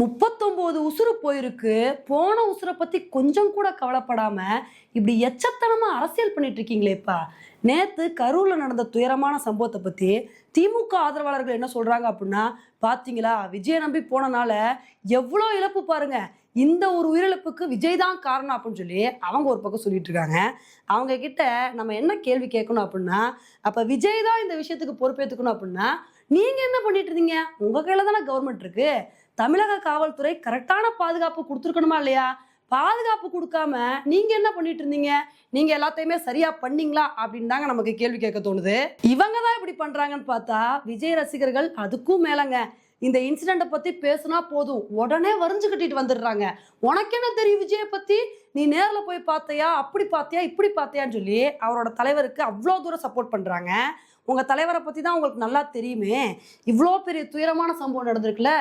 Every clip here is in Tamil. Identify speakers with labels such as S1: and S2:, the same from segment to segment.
S1: முப்பத்தொம்போது உசுறு போயிருக்கு. போன உசுரை பத்தி கொஞ்சம் கூட கவலைப்படாம இப்படி எச்சத்தனமா அரசியல் பண்ணிட்டு இருக்கீங்களேப்பா நேத்து கரூர்ல நடந்த துயரமான சம்பவத்தை பத்தி திமுக ஆதரவாளர்கள் என்ன சொல்றாங்க அப்படின்னா பாத்தீங்களா விஜய நம்பி போனனால எவ்வளோ இழப்பு பாருங்க. இந்த ஒரு உயிரிழப்புக்கு விஜய் தான் காரணம் அப்படின்னு சொல்லி அவங்க ஒரு பக்கம் சொல்லிட்டு இருக்காங்க. அவங்க கிட்ட நம்ம என்ன கேள்வி கேட்கணும் அப்படின்னா அப்ப விஜய் தான் இந்த விஷயத்துக்கு பொறுப்பேற்றுக்கணும் அப்படின்னா நீங்க என்ன பண்ணிட்டு இருந்தீங்க? உங்க கையில தானே கவர்மெண்ட் இருக்கு. தமிழக காவல்துறை கரெக்டான பாதுகாப்பு கொடுத்துருக்கணுமா இல்லையா? பாதுகாப்பு கொடுக்காம நீங்க என்ன பண்ணிட்டு இருந்தீங்க நீங்க எல்லாத்தையுமே சரியா பண்ணீங்களா? அப்படின்னு தாங்க நமக்கு கேள்வி கேட்க தோணுது. இவங்க தான் இப்படி பண்றாங்கன்னு பார்த்தா விஜய் ரசிகர்கள் அதுக்கும் மேலங்க. இந்த இன்சிடெண்ட்டை பத்தி பேசுனா போதும். உடனே வரிஞ்சு கட்டிட்டு வந்துடுறாங்க. உனக்கு என்ன தெரியும் விஜயை பத்தி? நீ நேரில் போய் பார்த்தியா? அப்படி பார்த்தியா? இப்படி பார்த்தியான்னு சொல்லி அவரோட தலைவருக்கு அவ்வளோ தூரம் சப்போர்ட் பண்றாங்க. உங்கள் தலைவரை பற்றி தான் உங்களுக்கு நல்லா தெரியுமே. இவ்வளோ பெரிய துயரமான சம்பவம் நடந்திருக்குல்ல?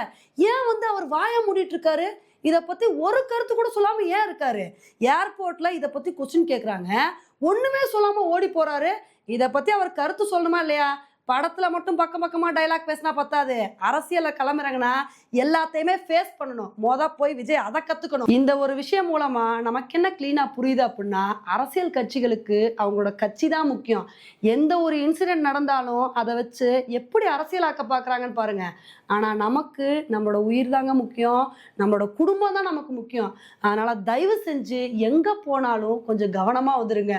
S1: ஏன் வந்து அவர் வாய மூடிட்டு இருக்காரு? இதை பற்றி ஒரு கருத்து கூட சொல்லாமல் ஏன் இருக்காரு? ஏர்போர்ட்டில் இதை பற்றி கொஸ்டின் கேட்குறாங்க ஒன்றுமே சொல்லாமல் ஓடி போகிறாரு இதை பற்றி அவர் கருத்து சொல்லணுமா இல்லையா? படத்துல மட்டும் பக்கம் பக்கமா டைலாக் பேசினா பத்தாது. அரசியல்ல கிளம்புறாங்கன்னா எல்லாத்தையுமே ஃபேஸ் பண்ணணும். மொத போய் விஜய் அதை கத்துக்கணும். இந்த ஒரு விஷயம் மூலமா நமக்கு என்ன கிளீனா புரியுது அப்படின்னா அரசியல் கட்சிகளுக்கு அவங்களோட கட்சி தான் முக்கியம். எந்த ஒரு இன்சிடென்ட் நடந்தாலும் அதை வச்சு எப்படி அரசியலாக்க பார்க்குறாங்கன்னு பாருங்க. ஆனால் நமக்கு நம்மளோட உயிர் தாங்க முக்கியம். நம்மளோட குடும்பம் தான் நமக்கு முக்கியம். அதனால தயவு செஞ்சு எங்கே போனாலும் கொஞ்சம் கவனமாக வந்துருங்க.